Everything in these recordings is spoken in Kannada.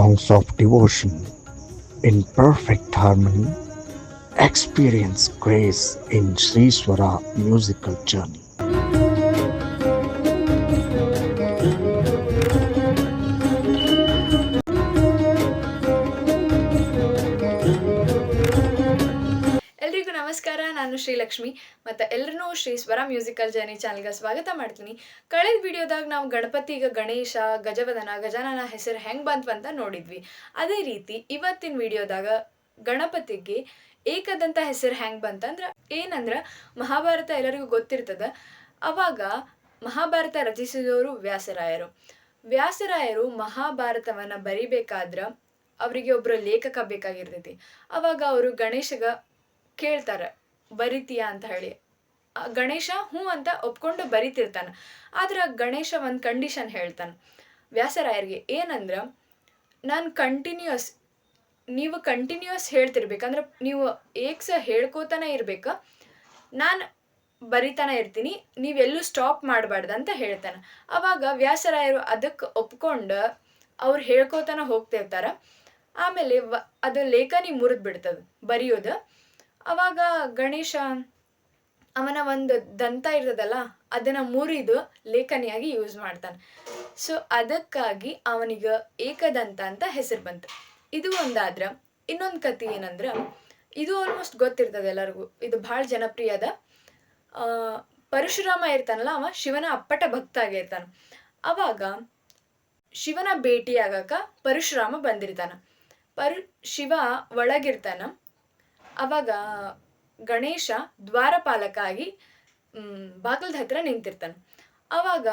songs of devotion in perfect harmony, experience grace in Sri Swara musical journey. ನಮಸ್ಕಾರ, ನಾನು ಶ್ರೀಲಕ್ಷ್ಮಿ. ಮತ್ತು ಎಲ್ಲರೂ ಶ್ರೀ ಸ್ವರ ಮ್ಯೂಸಿಕಲ್ ಜರ್ನಿ ಚಾನಲ್ಗೆ ಸ್ವಾಗತ ಮಾಡ್ತೀನಿ. ಕಳೆದ ವಿಡಿಯೋದಾಗ ನಾವು ಗಣಪತಿ, ಈಗ ಗಣೇಶ, ಗಜವದನ, ಗಜಾನನ ಹೆಸರು ಹೆಂಗೆ ಬಂತು ಅಂತ ನೋಡಿದ್ವಿ. ಅದೇ ರೀತಿ ಇವತ್ತಿನ ವಿಡಿಯೋದಾಗ ಗಣಪತಿಗೆ ಏಕದಂತ ಹೆಸರು ಹೆಂಗೆ ಬಂತಂದ್ರೆ ಏನಂದ್ರೆ ಮಹಾಭಾರತ ಎಲ್ಲರಿಗೂ ಗೊತ್ತಿರ್ತದ. ಅವಾಗ ಮಹಾಭಾರತ ರಚಿಸಿದವರು ವ್ಯಾಸರಾಯರು. ವ್ಯಾಸರಾಯರು ಮಹಾಭಾರತವನ್ನು ಬರಿಬೇಕಾದ್ರೆ ಅವರಿಗೆ ಒಬ್ಬರು ಲೇಖಕ ಬೇಕಾಗಿರ್ತೈತಿ. ಅವಾಗ ಅವರು ಗಣೇಶಗ ಕೇಳ್ತಾರೆ, ಬರಿತೀಯಾ ಅಂತ ಹೇಳಿ. ಗಣೇಶ ಹ್ಞೂ ಅಂತ ಒಪ್ಕೊಂಡು ಬರಿತಿರ್ತಾನೆ. ಆದ್ರೆ ಗಣೇಶ ಒಂದು ಕಂಡೀಷನ್ ಹೇಳ್ತಾನೆ. ವ್ಯಾಸರಾಯರಿಗೆ ಏನಂದ್ರೆ, ನಾನು ಕಂಟಿನ್ಯೂಸ್ ನೀವು ಕಂಟಿನ್ಯೂಸ್ ಹೇಳ್ತಿರ್ಬೇಕಂದ್ರೆ ನೀವು ಏಕ್ಸ ಹೇಳ್ಕೋತಾನೆ ಇರ್ಬೇಕು. ನಾನು ಬರಿತಾನೆ ಇರ್ತೀನಿ ನೀವೆಲ್ಲೂ ಸ್ಟಾಪ್ ಮಾಡಬಾರ್ದು ಅಂತ ಹೇಳ್ತಾನೆ. ಅವಾಗ ವ್ಯಾಸರಾಯರು ಅದಕ್ಕೆ ಒಪ್ಕೊಂಡು ಅವ್ರು ಹೇಳ್ಕೋತಾನೆ ಹೋಗ್ತಿರ್ತಾರೆ. ಆಮೇಲೆ ವ, ಅದು ಲೇಖನಿ ಮುರಿದು ಬಿಡ್ತದೆ ಬರೆಯೋದು. ಅವಾಗ ಗಣೇಶ ಅವನ ಒಂದು ದಂತ ಇರ್ತದಲ್ಲ, ಅದನ್ನ ಮುರಿದು ಲೇಖನಿಯಾಗಿ ಯೂಸ್ ಮಾಡ್ತಾನೆ. ಸೊ ಅದಕ್ಕಾಗಿ ಅವನಿಗೆ ಏಕದಂತ ಅಂತ ಹೆಸರು ಬಂತು. ಇದು ಒಂದಾದ್ರ, ಇನ್ನೊಂದು ಕತೆ ಏನಂದ್ರೆ, ಇದು ಆಲ್ಮೋಸ್ಟ್ ಗೊತ್ತಿರ್ತದೆ ಎಲ್ಲರಿಗೂ, ಇದು ಬಹಳ ಜನಪ್ರಿಯದ ಪರಶುರಾಮ ಇರ್ತಾನಲ್ಲ, ಅವ ಶಿವನ ಅಪ್ಪಟ ಭಕ್ತ ಆಗಿರ್ತಾನ ಅವಾಗ ಶಿವನ ಭೇಟಿಯಾಗಕ ಪರಶುರಾಮ ಬಂದಿರ್ತಾನ. ಪರು, ಶಿವ ಒಳಗಿರ್ತಾನ. ಅವಾಗ ಗಣೇಶ ದ್ವಾರಪಾಲಕ ಆಗಿ ಬಾಗಿಲದ ಹತ್ರ ನಿಂತಿರ್ತಾನೆ. ಅವಾಗ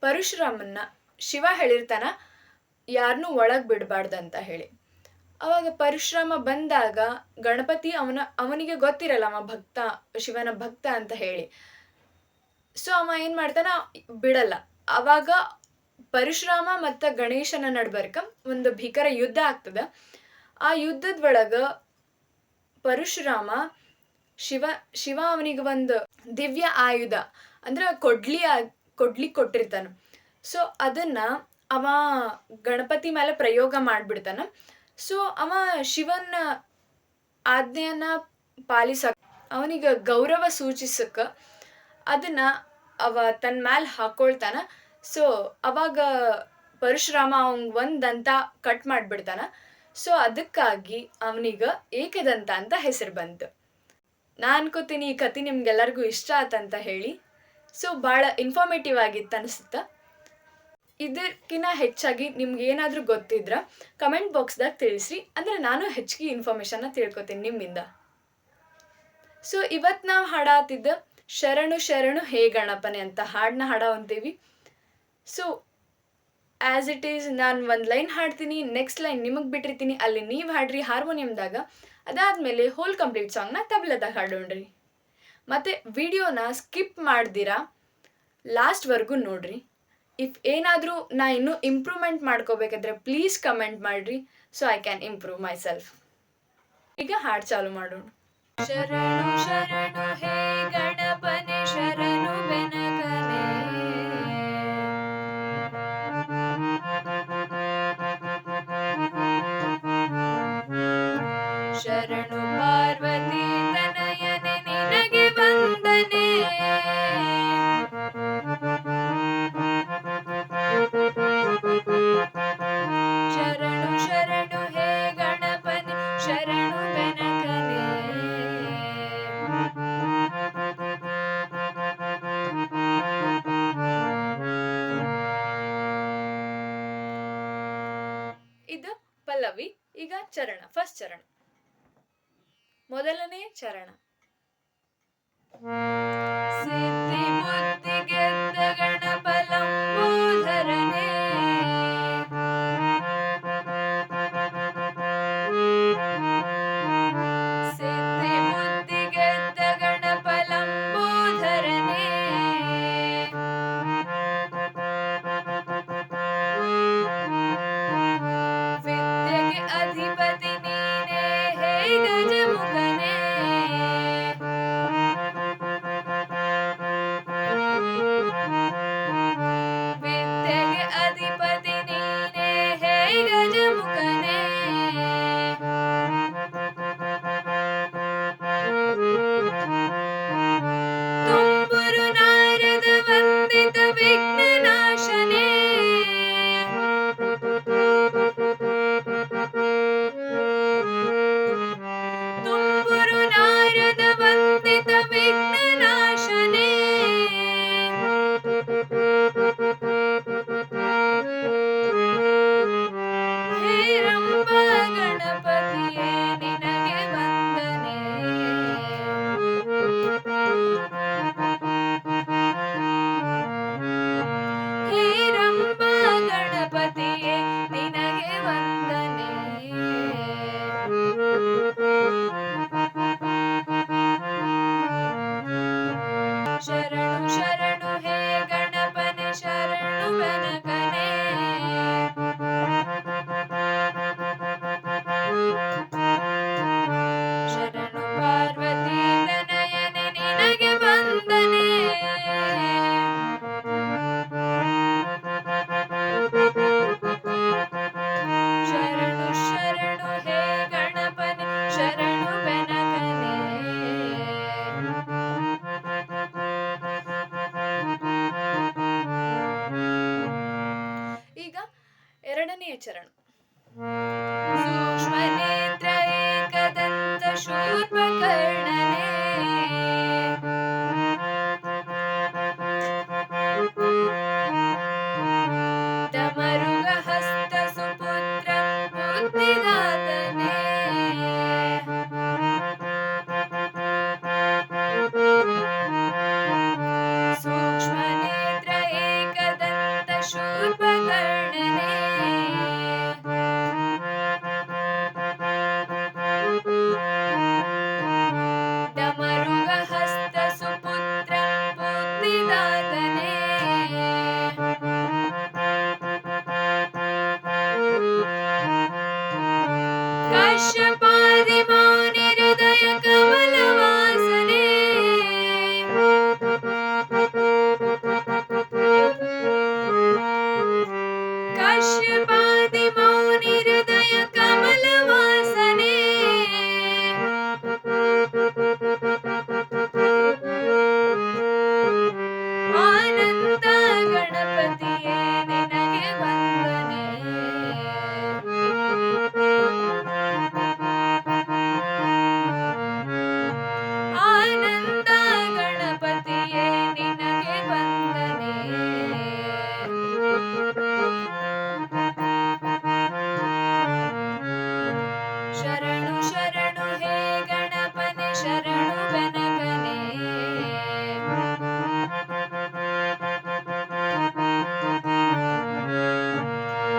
ಪರಶುರಾಮನ್ನ ಶಿವ ಹೇಳಿರ್ತಾನ ಯಾರನ್ನೂ ಒಳಗೆ ಬಿಡಬಾರ್ದಂತ ಹೇಳಿ. ಅವಾಗ ಪರಶುರಾಮ ಬಂದಾಗ ಗಣಪತಿ ಅವನ, ಅವನಿಗೆ ಗೊತ್ತಿರಲ್ಲ ಅವ ಭಕ್ತ, ಶಿವನ ಭಕ್ತ ಅಂತ ಹೇಳಿ. ಸೊ ಅವ ಏನು ಮಾಡ್ತಾನ, ಬಿಡಲ್ಲ. ಅವಾಗ ಪರಶುರಾಮ ಮತ್ತು ಗಣೇಶನ ನಡ್ಬರ್ಕ ಒಂದು ಭೀಕರ ಯುದ್ಧ ಆಗ್ತದ. ಆ ಯುದ್ಧದ ಒಳಗ ಪರಶುರಾಮ ಶಿವ ಶಿವ ಅವನಿಗೆ ಒಂದು ದಿವ್ಯ ಆಯುಧ, ಅಂದ್ರೆ ಕೊಡ್ಲಿ ಕೊಡ್ಲಿ ಕೊಟ್ಟಿರ್ತಾನ. ಸೊ ಅದನ್ನ ಅವ ಗಣಪತಿ ಮೇಲೆ ಪ್ರಯೋಗ ಮಾಡ್ಬಿಡ್ತಾನ. ಸೊ ಅವ ಶಿವನ ಆಜ್ಞೆಯನ್ನ ಪಾಲಿಸಕ್ ಅವನಿಗೆ ಗೌರವ ಸೂಚಿಸಕ್ಕ ಅದನ್ನ ಅವ ತನ್ನ ಮ್ಯಾಲ ಹಾಕೊಳ್ತಾನ. ಸೊ ಅವಾಗ ಪರಶುರಾಮ ಅವಂಗ್ ಒಂದ್ ದಂತ ಕಟ್ ಮಾಡ್ಬಿಡ್ತಾನ. ಸೊ ಅದಕ್ಕಾಗಿ ಅವನಿಗ ಏಕದಂತ ಅಂತ ಹೆಸರು ಬಂತು. ನಾ ಅನ್ಕೋತೀನಿ ಈ ಕತೆ ನಿಮ್ಗೆಲ್ಲರಿಗೂ ಇಷ್ಟ ಆತಂತ ಹೇಳಿ. ಸೊ ಭಾಳ ಇನ್ಫಾರ್ಮೇಟಿವ್ ಆಗಿತ್ತು ಅನಿಸುತ್ತ? ಇದಕ್ಕಿಂತ ಹೆಚ್ಚಾಗಿ ನಿಮ್ಗೆ ಏನಾದರೂ ಗೊತ್ತಿದ್ರ ಕಮೆಂಟ್ ಬಾಕ್ಸ್ದಾಗ ತಿಳಿಸ್ರಿ. ಅಂದರೆ ನಾನು ಹೆಚ್ಚಿಗೆ ಇನ್ಫಾರ್ಮೇಷನ್ನ ತಿಳ್ಕೊತೀನಿ ನಿಮ್ಮಿಂದ. ಸೊ ಇವತ್ತು ನಾವು ಹಾಡಾತಿದ್ದ ಶರಣು ಶರಣು ಹೇ ಗಣಪನೆ ಅಂತ ಹಾಡನ್ನ ಹಾಡ ಅಂತೀವಿ ಸೊ ಆ್ಯಸ್ ಇಟ್ ಈಸ್ ನಾನು ಒಂದು ಲೈನ್ ಹಾಡ್ತೀನಿ ನೆಕ್ಸ್ಟ್ ಲೈನ್ ನಿಮಗೆ ಬಿಟ್ಟಿರ್ತೀನಿ. ಅಲ್ಲಿ ನೀವು ಹಾಡ್ರಿ ಹಾರ್ಮೋನಿಯಮ್ದಾಗ. ಅದಾದಮೇಲೆ ಹೋಲ್ ಕಂಪ್ಲೀಟ್ ಸಾಂಗ್ನ ತಬಲದಾಗ ಹಾಡೋಣ್ರಿ. ಮತ್ತು ವಿಡಿಯೋನ ಸ್ಕಿಪ್ ಮಾಡ್ದಿರಾ? ಲಾಸ್ಟ್ವರೆಗೂ ನೋಡ್ರಿ. ಇಫ್ ಏನಾದರೂ ನಾ ಇನ್ನೂ ಇಂಪ್ರೂವ್ಮೆಂಟ್ ಮಾಡ್ಕೋಬೇಕಾದ್ರೆ ಪ್ಲೀಸ್ ಕಮೆಂಟ್ ಮಾಡಿರಿ so I can improve myself ಈಗ ಹಾಡು ಚಾಲು ಮಾಡೋಣ. ಚರಣ ಫಸ್ಟ್ ಚರಣ. ಮೊದಲನೇ ಚರಣ. ಸಿದ್ಧಿ ಬುದ್ಧಿ ಗೆದ್ದ ಗಣಪಲಂಬೋಧರನೇ. ಎರಡನೆಯ ಚರಣ. ಸೂಕ್ಷ್ಮ ನೇತ್ರ ಏಕದಂತ ಶೂರ್ಪಕರ್ಣ.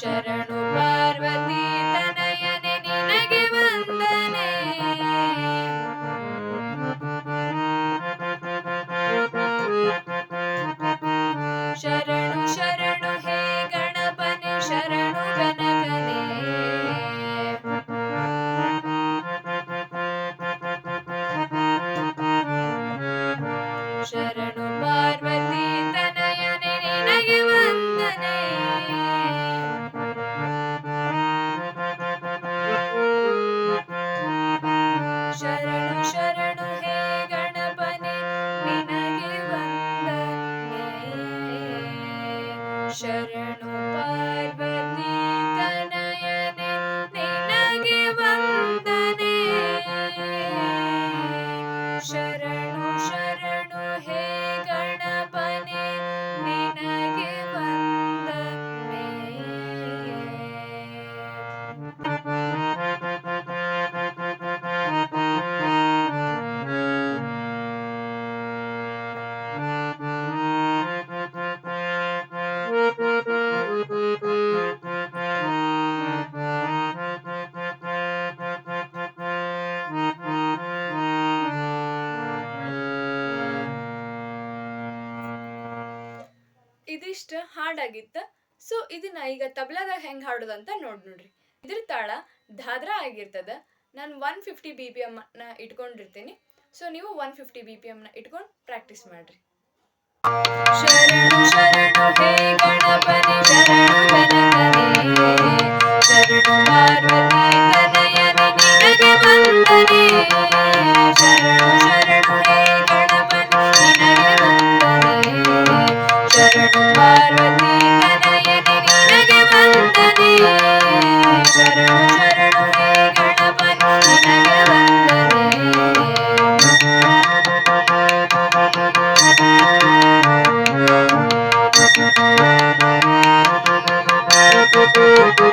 शरणु पार्वती ಇದಿಷ್ಟ ಹಾಡಾಗಿತ್ತ. ಸೊ ಇದನ್ನ ಈಗ ತಬ್ಲಾದಾಗ ಹೆಂಗ್ ಹಾಡೋದಂತ ನೋಡ್ ನೋಡ್ರಿ. ಇದ್ರ ತಾಳ ಧಾದ್ರ ಆಗಿರ್ತದ. ನಾನು ಒನ್ ಫಿಫ್ಟಿ ಬಿ ಪಿ ಎಮ್ನ ಇಟ್ಕೊಂಡಿರ್ತೀನಿ. ಸೊ ನೀವು ಒನ್ ಫಿಫ್ಟಿ ಬಿ ಪಿ ಎಮ್ನ ಇಟ್ಕೊಂಡು ಪ್ರಾಕ್ಟೀಸ್ ಮಾಡ್ರಿ. ಶರಣು ಶರಣು, ಹೇ ಗಣಪತಿ, ಶರಣು Thank you.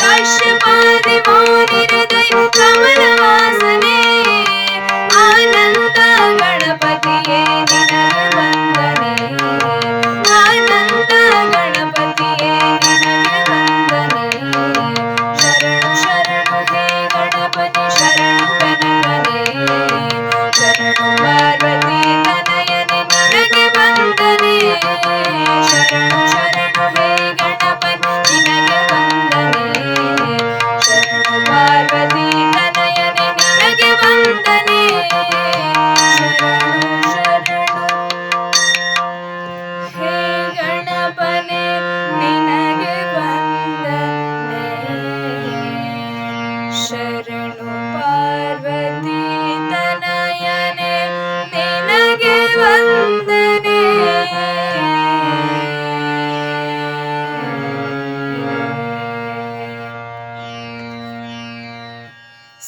கஷ்டமாதி மாறினதை கவலை ಶರಣು ಪಾರ್ವತಿ ತನಯನೆ, ನಿನಗೆ ವಂದನೆ.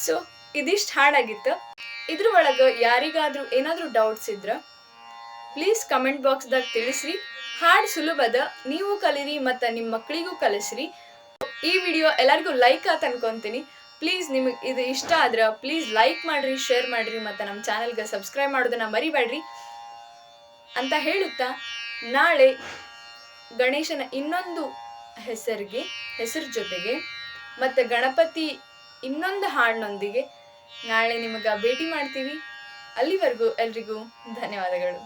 ಸೊ ಇದಿಷ್ಟು ಹಾಡಾಗಿತ್ತು ಇದ್ರ ಒಳಗೆ ಯಾರಿಗಾದ್ರೂ ಏನಾದರೂ ಡೌಟ್ಸ್ ಇದ್ರ ಪ್ಲೀಸ್ ಕಮೆಂಟ್ ಬಾಕ್ಸ್ದಾಗ ತಿಳಿಸ್ರಿ. ಹಾಡು ಸುಲಭದ ನೀವು ಕಲಿರಿ ಮತ್ತು ನಿಮ್ಮ ಮಕ್ಕಳಿಗೂ ಕಲಿಸ್ರಿ. ಈ ವಿಡಿಯೋ ಎಲ್ಲರಿಗೂ ಲೈಕ್ ಆತ ಅನ್ಕೊಂತೀನಿ. ಪ್ಲೀಸ್ ನಿಮಗೆ ಇದು ಇಷ್ಟ ಆದ್ರೆ ಪ್ಲೀಸ್ ಲೈಕ್ ಮಾಡಿರಿ ಶೇರ್ ಮಾಡಿರಿ ಮತ್ತು ನಮ್ಮ ಚಾನಲ್ಗೆ ಸಬ್ಸ್ಕ್ರೈಬ್ ಮಾಡೋದನ್ನ ಮರಿಬೇಡ್ರಿ ಅಂತ ಹೇಳುತ್ತಾ ನಾಳೆ ಗಣೇಶನ ಇನ್ನೊಂದು ಹೆಸರಿಗೆ, ಹೆಸರು ಜೊತೆಗೆ ಮತ್ತು ಗಣಪತಿ ಇನ್ನೊಂದು ಹಾಡಿನೊಂದಿಗೆ ನಾಳೆ ನಿಮಗೆ ಭೇಟಿ ಮಾಡ್ತೀವಿ. ಅಲ್ಲಿವರೆಗೂ ಎಲ್ರಿಗೂ ಧನ್ಯವಾದಗಳು.